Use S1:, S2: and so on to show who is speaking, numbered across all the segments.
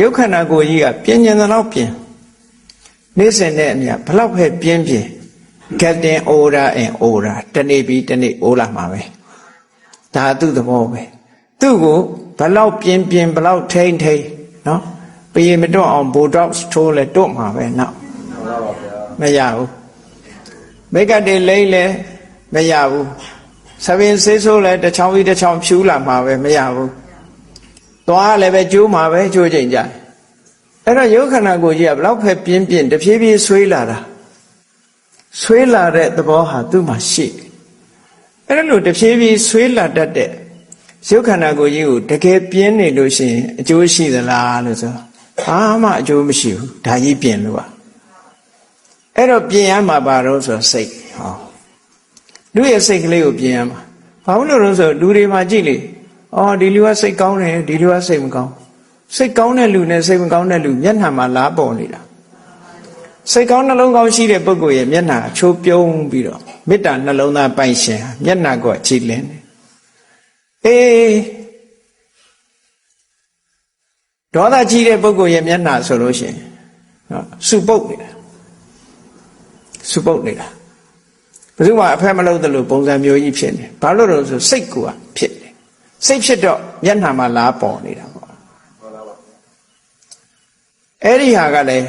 S1: ရုပ်ခန္ဓာကိုယ်ကြီးကပြင်းကျင်သလောက်ပြင်းနေ့စဉ်နဲ့အမျှဘလောက်ပဲပြင်းပြင်း getting older and older တနေ့ပြီးတနေ့အိုးလာမှာပဲဒါသူ့သဘောပဲသူ့ကိုဘလောက်ပြင်းပြင်းဘလောက်ထိမ့်ထိမ့်နော်ပြေမတွန့်အောင် botox ထိုးလဲတွန့်မှာပဲနော်မရဘူးမိတ်ကတေလိမ့်လဲမရဘူးသပင်ဆေးဆိုးလဲတစ်ချောင်းပြီးတစ်ချောင်းဖြူလာမှာပဲမရဘူး သွားလည်းပဲကျိုးမှာပဲကျိုးချိန်ကြတယ်အဲ့တော့ယုတ်ခန္ဓာကိုယ်ကြီးကဘလောက်ဖက်ပြင်းပြင်းတဖြည်းဖြည်းဆွေးလာတာဆွေးလာတဲ့သဘောဟာသူ့မှာရှိတယ်အဲ့ဒါလို့တဖြည်းဖြည်းဆွေးလာတတ်တဲ့ယုတ်ခန္ဓာကိုယ်ကြီးကိုတကယ်ပြင်းနေလို့ရှိရင်အကျိုးရှိသလားလို့ဆိုဘာမှအကျိုးမရှိဘူးဒါကြီးပြင်လို့ပါအဲ့တော့ပြင်ရမှာပါတော့ဆိုစိတ်ဟောလူရဲ့စိတ်ကလေးကိုပြင်ရမှာဘာလို့လဲဆိုလူတွေမှာကြည့်လေ အော်ဒီလူကစိတ်ကောင်းတယ်ဒီလူကစိတ်မကောင်းစိတ်ကောင်းတဲ့လူနဲ့စိတ်မကောင်းတဲ့လူမျက်နှာမှာလားပေါ်နေတာစိတ်ကောင်းနှလုံးကောင်းရှိတဲ့ပုဂ္ဂိုလ်ရဲ့မျက်နှာအချိုးပြုံးပြီးတော့မေတ္တာနှလုံးသားပိုင်ရှင်ဟာမျက်နှာကကြည်လင်းတယ်အေးဒေါသကြီးတဲ့ပုဂ္ဂိုလ်ရဲ့မျက်နှာဆိုလို့ရှိရင်နော်စုပုတ်နေတာစုပုတ်နေတာဘယ်သူမှအဖက်မလုပ်သလိုပုံစံမျိုးကြီးဖြစ်နေဘာလို့လဲဆိုစိတ်ကူကဖြ စ်တယ်စိတ်ဖြစ်တော့မျက်နှာမှာလားပေါ်နေတာပေါ့အဲ့ဒီဟာကလည်း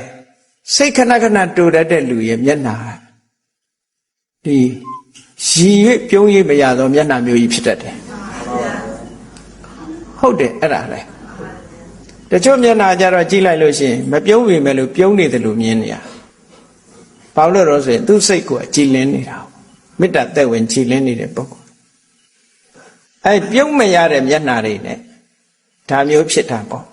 S1: စိတ်ခဏခဏတူတတ်တဲ့လူရဲ့မျက်နှာဒီရည်ရွပြုံးရည်မရသောမျက်နှာမျိုးကြီးဖြစ်တတ်တယ်ဟုတ်တယ်အဲ့ဒါလေတချို့မျက်နှာကြတော့ကြည့်လိုက်လို့ရှိရင်မပြုံးပေမဲ့လို့ပြုံးနေတယ်လို့မြင်နေရဘာလို့လဲဆိုရင်သူ့စိတ်ကိုကြည်လင်းနေတာမေတ္တာသက်ဝင်ကြည်လင်းနေတဲ့ပုဂ္ဂိုလ် အဲပြုံးမရတဲ့မျက်နှာတွေနဲ့ဒါမျိုးဖြစ်တာပေါ့